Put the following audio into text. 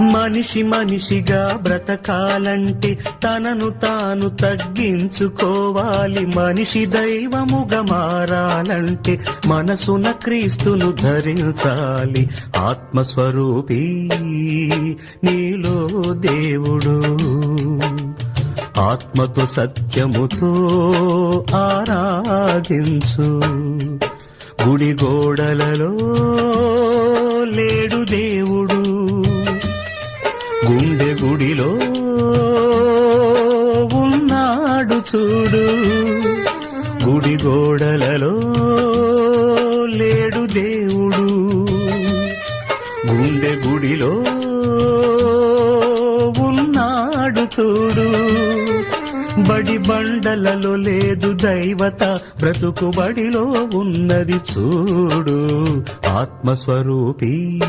మనిషి మనిషిగా బ్రతకాలంటే తనను తాను తగ్గించుకోవాలి. మనిషి దైవముగా మారాలంటే మనసున క్రీస్తును ధరించాలి. ఆత్మస్వరూపీ నీలో దేవుడు. ఆత్మతో సత్యముతో ఆరాధించు. గుడి గోడలలో గుండె గుడిలో ఉన్నాడు చూడు. గుడి గోడలలో లేడు దేవుడు. గుండె గుడిలో ఉన్నాడు చూడు. బడి బండలలో లేదు దైవత బ్రతుకు బడిలో ఉన్నది చూడు. ఆత్మస్వరూపీ